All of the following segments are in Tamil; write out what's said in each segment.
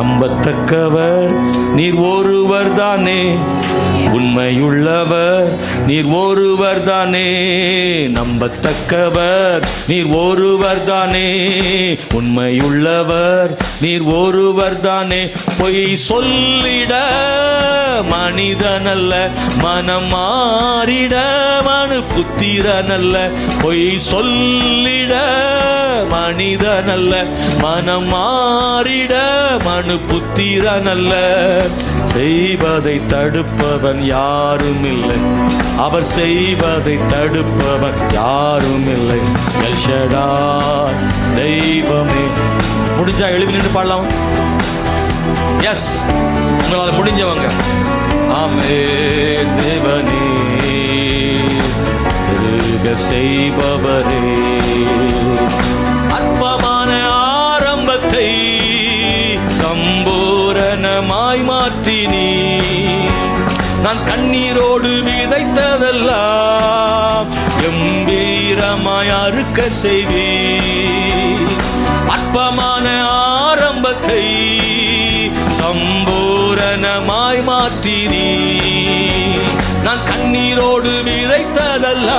நம்பத்தக்கவர். நீர் ஒருவர் தானே உண்மையுள்ளவர். நீர் ஒருவர் தானே நம்பத்தக்கவர். நீர் ஒருவர் தானே உண்மையுள்ளவர். நீர் ஒருவர் தானே பொய் சொல்லிட மனிதனல்ல. மனம் மாறிட மனு புத்திரனல்ல. பொய் சொல்லிட மனிதனல்ல மனம் மாறிட மனு புத்திரனல்ல. செய்வதை தடுப்பவன் யாரும் இல்லை அவர் செய்வதை தடுப்பவன் யாரும் இல்லை எல்ஷடா தெய்வமே. முடிஞ்சா எழுதி நின்று பாடலாம். எஸ் உங்களால் முடிஞ்சவங்க. ஆமே தேவனே. செய்பவரே. சம்பூரணமாய் மாற்றினீ நான் கண்ணீரோடு விதைத்ததெல்லாம் எம்பீரமாய் அறுக்க செய்வீ அற்பமான ஆரம்பத்தை சம்பூரணமாய் மாற்றினீ நான் கண்ணீரோடு விதைத்ததெல்லாம்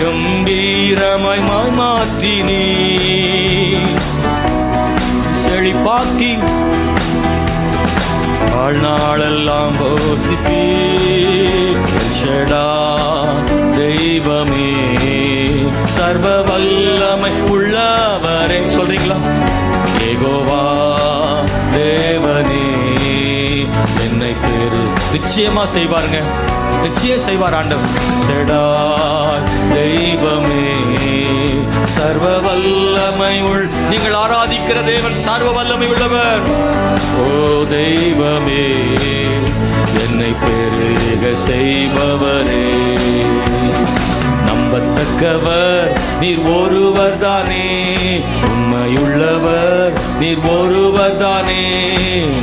கம்பீரமாய் மாய் மாற்றினீ செழிப்பாக்கி வாழ்நாளெல்லாம் போதிப்பீஷடா தெய்வமே. சர்வ வல்லமை உள்ளவரே. சொல்றீங்களா? ஏகோவா தேவனே. என்னை பேரு நிச்சயமா செய்வாருங்க. நிச்சயம் செய்வார் ஆண்டவர். செடா தெய்வமே. சர்வ வல்லமை உள் நீங்கள் ஆராதிக்கிற தேவன் சர்வ வல்லமை உள்ளவர். ஓ தெய்வமே என்னை பெருக செய்பவரே நம்பத்தக்கவர் நீர் ஒருவர் தானே உண்மையுள்ளவர் நீர் ஒருவர் தானே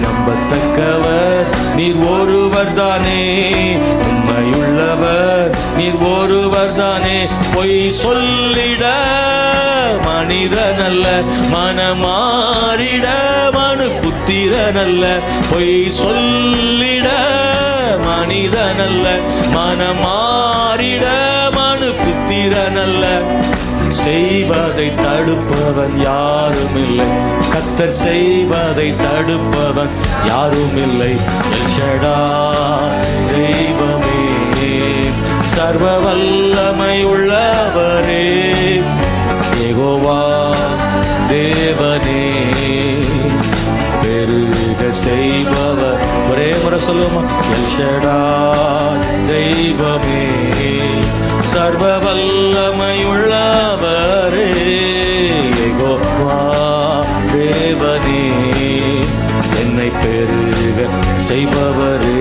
நம்பத்தக்கவர் நீர் ஒருவர் தானே உண்மையுள்ளவர் நீர் ஒருவர் தானே பொய் சொல்லிட மனிதனல்ல மனமாறிட மனு புத்திரனல்ல பொய் சொல்லிட மனிதனல்ல மனமாறிட மனு புத்திரனல்ல செய்வதை தடுப்பவன் யாரும் இல்லை கத்தர் செய்வதை தடுப்பவன் யாரும் இல்லை தெய்வமே சர்வவல்ல செய்பவர். ஒரே முறை சொல்லுவோமா? எல்ஷடா தெய்வமே சர்வ வல்லமையுள்ளவரே கோப்பா தேவனே என்னை பெருக செய்பவரே.